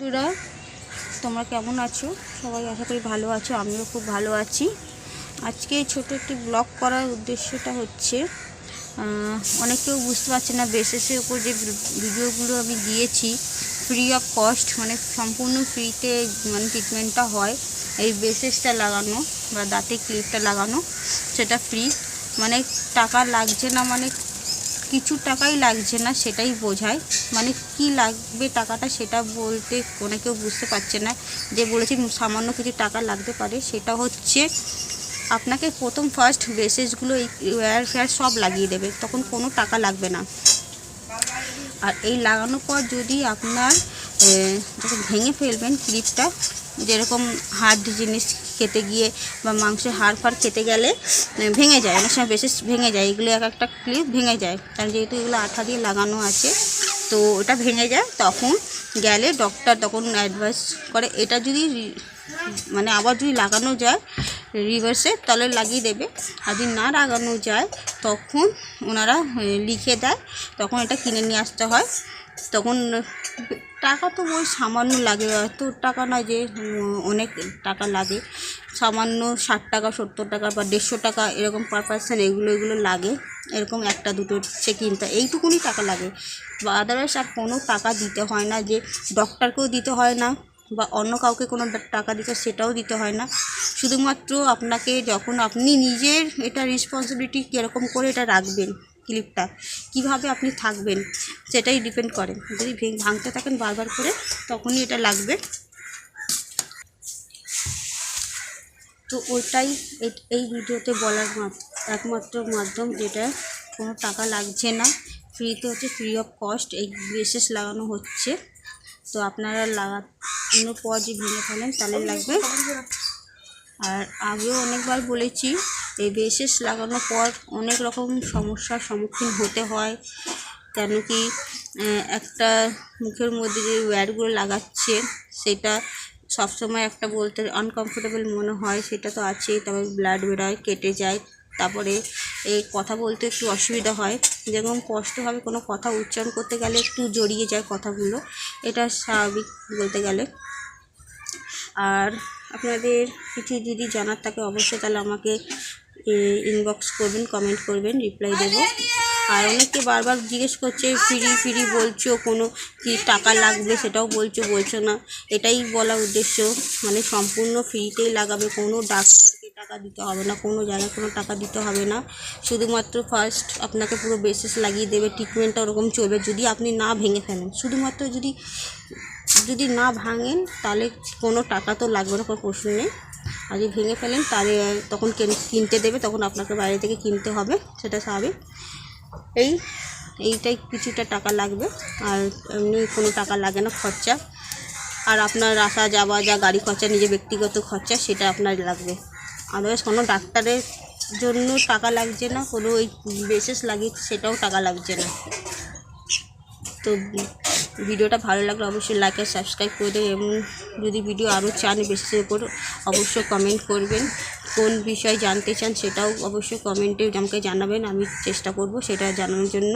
বন্ধুরা, তোমরা কেমন আছো? সবাই আশা করি ভালো আছো, আমিও খুব ভালো আছি। আজকে ছোট একটি ব্লগ করার উদ্দেশ্যটা হচ্ছে অনেকেও বুঝতে পারছে না বেসেসের উপর যে ভিডিওগুলো আমি দিয়েছি ফ্রি অফ কস্ট মানে সম্পূর্ণ ফ্রিতে মানে ট্রিটমেন্টটা হয়। এই বেসেসটা লাগানো বা দাঁতে ক্লিপটা লাগানো, সেটা ফ্রি মানে টাকা লাগছে না মানে কিছু টাকাই লাগছে না, সেটাই বোঝায়। মানে কি লাগবে টাকাটা সেটা বলতে অনেকেও বুঝতে পারছে না। যে বলেছি সামান্য কিছু টাকা লাগতে পারে, সেটা হচ্ছে আপনাকে প্রথম ফার্স্ট বেসেসগুলো এই ওয়্যার ফেয়ার সব লাগিয়ে দেবে, তখন কোনো টাকা লাগবে না। আর এই লাগানোর পর যদি আপনার যখন ভেঙে ফেলবেন ক্লিপটা যেরকম হার্ড জিনিস খেতে গিয়ে বা মাংসের হাড় ফাড় খেতে গেলে ভেঙে যায়। অনেক সময় বেশি ভেঙে যায়। এগুলো এক একটা ক্লিপ ভেঙে যায়। কারণ যেহেতু এগুলো আঠা দিয়ে লাগানো আছে, তো ওটা ভেঙে যায়, তখন গেলে ডক্টর তখন অ্যাডভাইস করে। এটা যদি মানে আবার যদি লাগানো যায় রিভার্সে তাহলে লাগিয়ে দেবে। আর যদি না লাগানো যায়, তখন ওনারা লিখে দেয়। তখন এটা কিনে নিয়ে আসতে হয়। তখন টাকা তো ওই সামান্য লাগে। এত টাকা নয় যে অনেক টাকা লাগে। সামান্য ষাট টাকা, সত্তর টাকা বা দেড়শো টাকা এরকম পার পার্সন এগুলো এগুলো লাগে। এরকম একটা দুটো সে কিনতে এইটুকুনি টাকা লাগে। বা আদারওয়াইজ আর কোনো টাকা দিতে হয় না যে ডক্টরকেও দিতে হয় না। বা অন্য কাউকে কোনো টাকা দিতে সেটাও দিতে হয় না। শুধুমাত্র আপনাকে যখন আপনি নিজের এটা রেসপন্সিবিলিটি কীরকম করে এটা রাখবেন ক্লিপটা কীভাবে আপনি থাকবেন সেটাই ডিপেন্ড করে। যদি ভেঙ ভাঙতে থাকেন বারবার করে, তখনই এটা লাগবে। তো ওটাই এই ভিডিওতে বলার মাত- একমাত্র মাধ্যম যেটা, কোনো টাকা লাগছে না। ফ্রিতে হচ্ছে ফ্রি অফ কস্ট এই ব্রেসেস লাগানো হচ্ছে। তো আপনারা লাগানোর পর যে ভেঙে ফেলেন, তাহলে লাগবে। আর আগেও অনেকবার বলেছি, এই বেসেস লাগানোর পর অনেক রকম সমস্যার সম্মুখীন হতে হয়, কেন কি একটা মুখের মধ্যে যে ওয়্যারগুলো লাগাচ্ছে, সেটা সবসময় একটা বলতে আনকমফোর্টেবল মনে হয়, সেটা তো আছেই তারপর ব্লাড বেরোয়, কেটে যায়। তারপরে এই কথা বলতে একটু অসুবিধা হয়। যেরকম কষ্টভাবে কোনো কথা উচ্চারণ করতে গেলে একটু জড়িয়ে যায় কথাগুলো, এটা স্বাভাবিক বলতে গেলে। আর আপনাদের কিছু যদি জানার থাকে অবশ্যই তাহলে আমাকে ইনবক্স করবেন কমেন্ট করবেন রিপ্লাই দেবো। আর অনেকে বারবার জিজ্ঞেস করছে, ফ্রি ফ্রি বলছো, কোনো কি টাকা লাগবে? সেটাও বলছো বলছো না। এটাই বলার উদ্দেশ্য। মানে সম্পূর্ণ ফ্রিতেই লাগাবে কোনো ডাক্তারকে টাকা দিতে হবে না, কোনো জায়গায় কোনো টাকা দিতে হবে না। শুধুমাত্র ফার্স্ট আপনাকে পুরো বেসিস লাগিয়ে দেবে ট্রিটমেন্টটা ওরকম চলবে। যদি আপনি না ভেঙে ফেলেন, শুধুমাত্র যদি যদি না ভাঙেন, তাহলে কোনো টাকা তো লাগবে না, কোনো প্রশ্ন নেই। আর যদি ভেঙে ফেলেন, তাহলে তখন কেন- কিনতে দেবে, তখন আপনাকে বাইরে থেকে কিনতে হবে, সেটা স্বাভাবিক। এই, এইটাই কিছুটা টাকা লাগবে। আর এমনি কোনো টাকা লাগে না খরচা। আর আপনার আসা যাওয়া যা গাড়ি খরচা, নিজের ব্যক্তিগত খরচা, সেটা আপনার লাগবে। আদারওয়াইজ কোনো ডাক্তারের জন্য টাকা লাগছে না, কোনো ওই বেসেস লাগিয়ে সেটাও টাকা লাগছে না। তো ভিডিওটা ভালো লাগলে অবশ্যই লাইক আর সাবস্ক্রাইব করে দেবেন এবং যদি ভিডিও আরও চান বেশি উপর অবশ্যই কমেন্ট করবেন। কোন বিষয় জানতে চান সেটাও অবশ্যই কমেন্টে আমাকে জানাবেন, আমি চেষ্টা করব সেটা জানানোর জন্য।